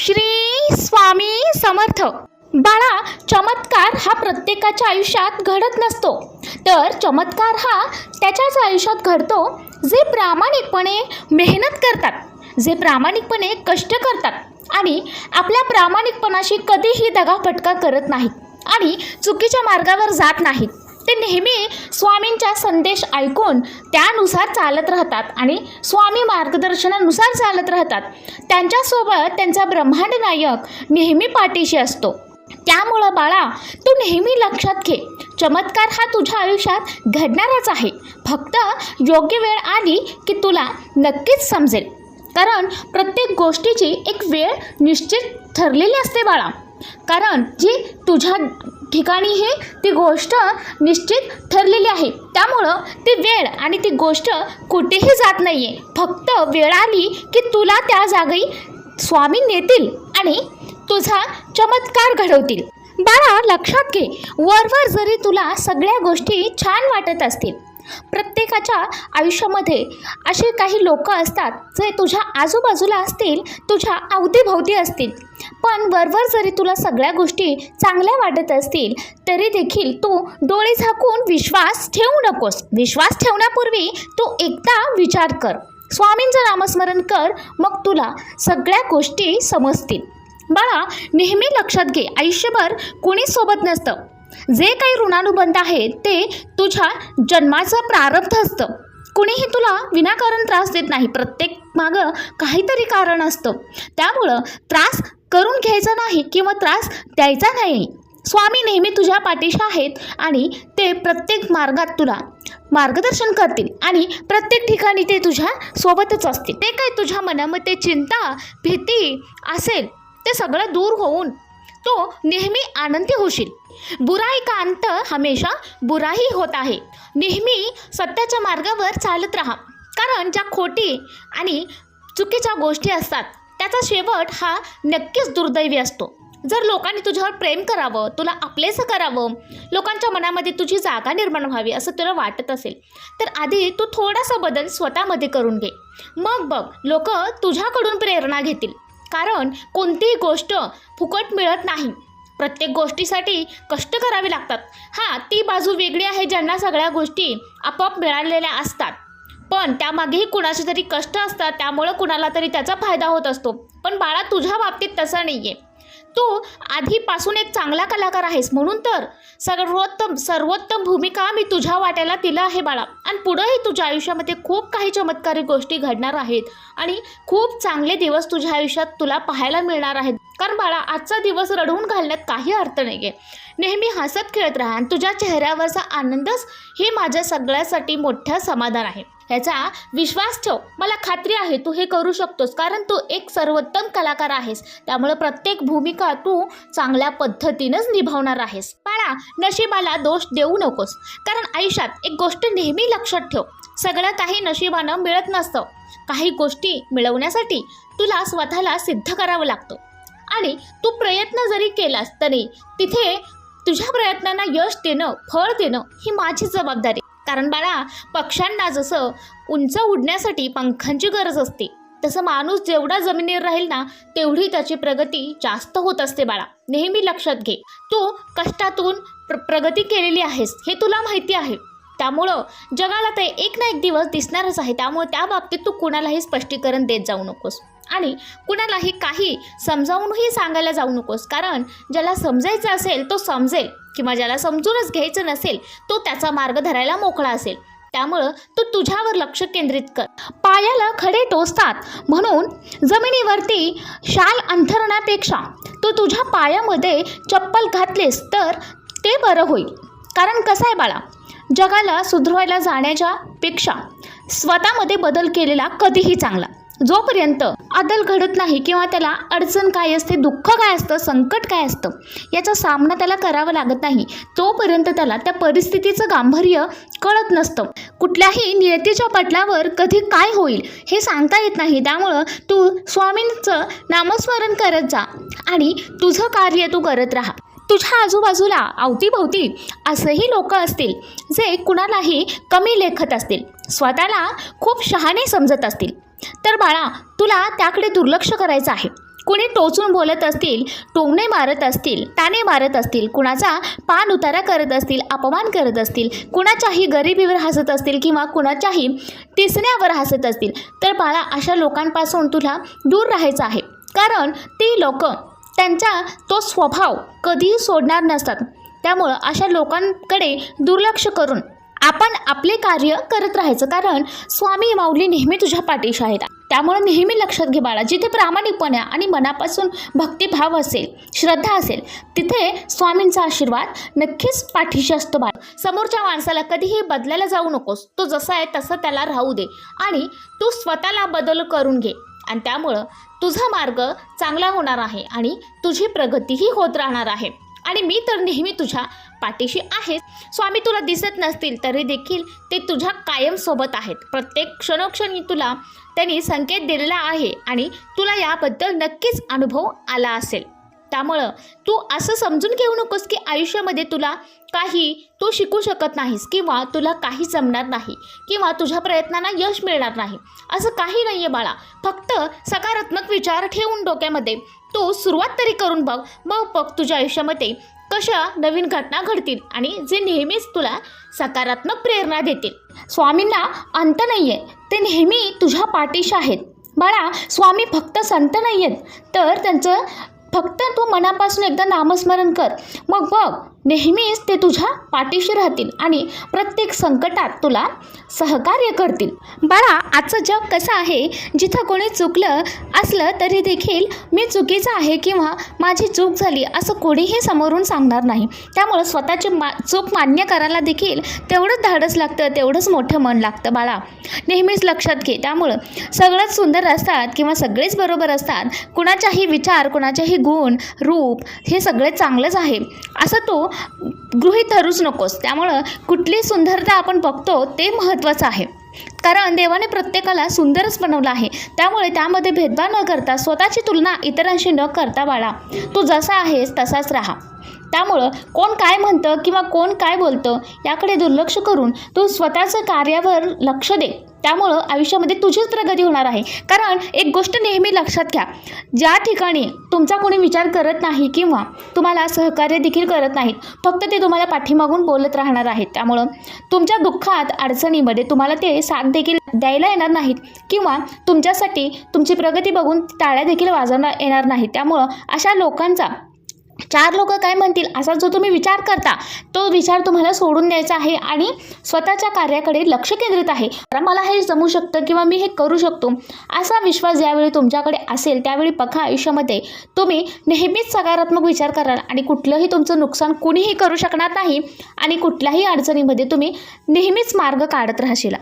श्री स्वामी समर्थ. बाळा चमत्कार हा प्रत्येकाच्या आयुष्यात घडत नसतो. तर चमत्कार हा त्याच्याच आयुष्यात घडतो जे प्रामाणिकपणे मेहनत करतात जे प्रामाणिकपणे कष्ट करतात आणि आपल्या प्रामाणिकपणाशी कधीही दगाफटका करत नाहीत आणि चुकीच्या मार्गावर जात नाहीत. ते नेहमी स्वामींचा संदेश ऐकून त्यानुसार चालत राहतात आणि स्वामी मार्गदर्शनानुसार चालत राहतात. त्यांच्यासोबत त्यांचा ब्रह्मांड नायक नेहमी पाठीशी असतो. त्यामुळं बाळा तू नेहमी लक्षात घे. चमत्कार हा तुझ्या आयुष्यात घडणारच आहे. फक्त योग्य वेळ आली की तुला नक्कीच समजेल. कारण प्रत्येक गोष्टीची एक वेळ निश्चित ठरलेली असते बाळा. कारण जी तुझ्या ठिकाणी ही ती गोष्ट निश्चित ठरलेली आहे. त्यामुळं ती वेळ आणि ती गोष्ट कुठेही जात नाही आहे फक्त वेळ आली की तुला त्या जागी स्वामी नेतील आणि तुझा चमत्कार घडवतील. बाळा लक्षात घे. वरवर जरी तुला सगळ्या गोष्टी छान वाटत असतील प्रत्येकाच्या आयुष्यामध्ये असे काही लोक असतात जे तुझ्या आजूबाजूला असतील तुझ्या अवतीभोवती असतील. पण वरवर जरी तुला सगळ्या गोष्टी चांगल्या वाटत असतील तरी देखील तू डोळे झाकून विश्वास ठेवू नकोस. विश्वास ठेवण्यापूर्वी तू एकदा विचार कर. स्वामींचं नामस्मरण कर मग तुला सगळ्या गोष्टी समजतील. बाळा नेहमी लक्षात घे आयुष्यभर कोणी सोबत नसतं. जे काही ऋणानुबंध आहेत ते तुझ्या जन्माचं प्रारब्ध असतं. कुणीही तुला विनाकारण त्रास देत नाही. प्रत्येक मागं काहीतरी कारण असतं. त्यामुळं त्रास करून घ्यायचा नाही किंवा त्रास द्यायचा नाही. स्वामी नेहमी तुझ्या पाठीशी आहेत आणि ते प्रत्येक मार्गात तुला मार्गदर्शन करतील आणि प्रत्येक ठिकाणी ते तुझ्या सोबतच असतील. ते काय तुझ्या मनामध्ये चिंता भीती असेल ते सगळं दूर होऊन तो नेहमी आनंदी होशील. बुराई का अंत हमेशा बुराही होत आहे. नेहमी सत्याच्या मार्गावर चालत राहा. कारण ज्या खोटी आणि चुकीच्या गोष्टी असतात त्याचा शेवट हा नक्कीच दुर्दैवी असतो. जर लोकांनी तुझ्यावर प्रेम करावं तुला आपलेसं करावं लोकांच्या मनामध्ये तुझी जागा निर्माण व्हावी असं तुला वाटत असेल तर आधी तू थोडासा बदल स्वतःमध्ये करून घे. मग बघ लोक तुझ्याकडून प्रेरणा घेतील. कारण कोणतीही गोष्ट फुकट मिळत नाही. प्रत्येक गोष्टीसाठी कष्ट करावे लागतात. हां ती बाजू वेगळी आहे ज्यांना सगळ्या गोष्टी आपोआप मिळालेल्या असतात. पण त्यामागेही कुणाचे तरी कष्ट असतात त्यामुळं कुणाला तरी त्याचा फायदा होत असतो. पण बाळा तुझ्या बाबतीत तसं नाही आहे तू आधीपासून एक चांगला कलाकार आहेस म्हणून तर सर्वोत्तम सर्वोत्तम भूमिका मी तुझ्या वाट्याला दिलं आहे बाळा. आणि पुढंही तुझ्या आयुष्यामध्ये खूप काही चमत्कारी गोष्टी घडणार आहेत. आणि खूप चांगले दिवस तुझ्या आयुष्यात तुला पाहायला मिळणार आहेत. कारण बाळा आजचा दिवस रडवून घालण्यात काही अर्थ नाही आहे नेहमी हसत खेळत राहा आणि तुझ्या चेहऱ्यावरचा आनंदच हे माझ्या सगळ्यासाठी मोठं समाधान आहे. ह्याचा विश्वास ठेव. मला खात्री आहे तू हे करू शकतोस कारण तू एक सर्वोत्तम कलाकार आहेस. त्यामुळे प्रत्येक भूमिका तू चांगल्या पद्धतीनंच निभावणार आहेस. बाळा नशिबाला दोष देऊ नकोस. कारण आयुष्यात एक गोष्ट नेहमी लक्षात ठेव. सगळं काही नशिबानं मिळत नसतं. काही गोष्टी मिळवण्यासाठी तुला स्वतःला सिद्ध करावं लागतं. आणि तू प्रयत्न जरी केलास तरी तिथे तुझ्या प्रयत्नांना यश देणं फळ देणं ही माझी जबाबदारी. कारण बाळा पक्ष्यांना जसं उंच उडण्यासाठी पंखांची गरज असते तसं माणूस जेवढा जमिनीवर राहील ना तेवढी त्याची प्रगती जास्त होत असते बाळा. नेहमी लक्षात घे. तू कष्टातून प्र प्रगती केलेली आहेस हे तुला माहिती आहे. त्यामुळं जगाला ते एक ना एक दिवस दिसणारच आहे. त्यामुळे त्या बाबतीत तू कुणालाही स्पष्टीकरण देत जाऊ नकोस. आणि कुणालाही काही समजावूनही सांगायला जाऊ नकोस. कारण ज्याला समजायचं असेल तो समजेल. किंवा ज्याला समजूनच घ्यायचं नसेल तो त्याचा मार्ग धरायला मोकळा असेल. त्यामुळं तू तुझ्यावर लक्ष केंद्रित कर. पायाला खडे टोचतात. म्हणून जमिनीवरती शाल अंथरण्यापेक्षा तू तुझ्या पायामध्ये चप्पल घातलेस तर ते बरं होईल. कारण कसं आहे बाळा जगाला सुधरवायला जाण्याच्या पेक्षा स्वतःमध्ये बदल केलेला कधीही चांगला. जोपर्यंत अदल घडत नाही किंवा त्याला अडचण काय असते दुःख काय असतं संकट काय असतं याचा सामना त्याला करावा लागत नाही. तोपर्यंत त्याला त्या परिस्थितीचं गांभीर्य कळत नसतं. कुठल्याही नियतीच्या पटलावर कधी काय होईल हे सांगता येत नाही. त्यामुळं तू स्वामींचं नामस्मरण करत जा आणि तुझं कार्य तू करत राहा. तुझ्या आजूबाजूला अवतीभोवती असेही लोक असतील जे कुणालाही कमी लेखत असतील. स्वतःला खूप शहाणे समजत असतील. तर बाळा तुला त्याकडे दुर्लक्ष करायचं आहे. कुणी टोचून बोलत असतील टोंगणे मारत असतील ताने मारत असतील कुणाचा पान उतारा करत असतील अपमान करत असतील कुणाच्याही गरिबीवर हसत असतील किंवा कुणाच्याही तिसण्यावर हसत असतील तर बाळा अशा लोकांपासून तुला दूर राहायचं आहे. कारण ती लोक त्यांचा तो स्वभाव कधीही सोडणार नसतात. त्यामुळं अशा लोकांकडे दुर्लक्ष करून आपण आपले कार्य करत राहायचं. कारण स्वामी माऊली नेहमी तुझ्या पाठीशी आहेत. त्यामुळे नेहमी लक्षात घे बाळा जिथे प्रामाणिकपणा आणि मनापासून भक्तिभाव असेल श्रद्धा असेल तिथे स्वामींचा आशीर्वाद नक्कीच पाठीशी असतो बाळा. समोरच्या माणसाला कधीही बदलायला जाऊ नकोस तो जसा आहे तसं त्याला राहू दे आणि तू स्वतःला बदल करून घे आणि त्यामुळं तुझा मार्ग चांगला होणार आहे आणि तुझी प्रगतीही होत राहणार आहे. आणि मी तर नेहमी तुझ्या पाठीशी आहेस. स्वामी तुला दिसत नसतील तरी देखील ते तुझ्या कायम सोबत आहेत. प्रत्येक क्षणोक्षणी तुला त्यांनी संकेत दिलेला आहे आणि तुला याबद्दल नक्कीच अनुभव आला असेल. त्यामुळं तू असं समजून घेऊ नकोस की आयुष्यामध्ये तुला काही तू शिकू शकत नाहीस किंवा तुला काही जमणार नाही किंवा तुझ्या प्रयत्नांना यश मिळणार नाही. असं काही नाही आहे बाळा. फक्त सकारात्मक विचार ठेवून डोक्यामध्ये तू सुरुवात तरी करून बघ. मग बघ तुझ्या आयुष्यामध्ये कशा नवीन घटना घडतील आणि जे नेहमीच तुला सकारात्मक प्रेरणा देतील? स्वामींना अंत नाही आहे ते नेहमी तुझ्या पाठीशी आहेत. बाळा स्वामी फक्त संत नाही आहेत तर त्यांचं फक्त तू मनापासून एकदा नामस्मरण कर. मग बघ नेहमीच ते तुझ्या पाठीशी राहतील आणि प्रत्येक संकटात तुला सहकार्य करतील. बाळा आजचं जग कसं आहे? जिथं कोणी चुकलं असलं तरी देखील मी चुकीचं आहे किंवा माझी चूक झाली असं कोणीही समोरून सांगणार नाही. त्यामुळं स्वतःची मा चूक मान्य करायला देखील तेवढंच धाडस लागतं तेवढंच मोठं मन लागतं बाळा. नेहमीच लक्षात घे. त्यामुळं सगळंच सुंदर असतात किंवा सगळेच बरोबर असतात कुणाच्याही विचार कुणाचेही गुण रूप हे सगळे चांगलंच आहे. असं तो गृहीत धरूच नकोस. त्यामुळं कुठली सुंदरता आपण बघतो ते महत्त्वाचं आहे. कारण देवाने प्रत्येकाला सुंदरच बनवलं आहे. त्यामुळे त्यामध्ये भेदभाव न करता स्वतःची तुलना इतरांशी न करता बाळा. तू जसा आहेस तसाच राहा. त्यामुळं कोण काय म्हणतं किंवा कोण काय बोलतं याकडे दुर्लक्ष करून तू स्वतःचं कार्यावर लक्ष दे. त्यामुळं आयुष्यामध्ये तुझीच प्रगती होणार आहे. कारण एक गोष्ट नेहमी लक्षात घ्या. ज्या ठिकाणी तुमचा कोणी विचार करत नाही किंवा तुम्हाला सहकार्य देखील करत नाहीत फक्त ते तुम्हाला पाठीमागून बोलत राहणार आहेत. त्यामुळं तुमच्या दुःखात अडचणीमध्ये तुम्हाला ते साथ देखील द्यायला येणार नाहीत किंवा तुमच्यासाठी तुमची प्रगती बघून टाळ्या देखील वाजवणार येणार नाहीत. त्यामुळं अशा लोकांचा चार लोक काय म्हणतील असा जो तुम्ही विचार करता तो विचार तुम्हाला सोडून द्यायचा आहे आणि स्वतःच्या कार्याकडे लक्ष केंद्रित आहे. मला हे जमू शकतं किंवा मी हे करू शकतो असा विश्वास ज्यावेळी तुमच्याकडे असेल त्यावेळी पखा आयुष्यामध्ये तुम्ही नेहमीच सकारात्मक विचार कराल आणि कुठलंही तुमचं नुकसान कुणीही करू शकणार नाही आणि कुठल्याही अडचणीमध्ये तुम्ही नेहमीच मार्ग काढत राहशील.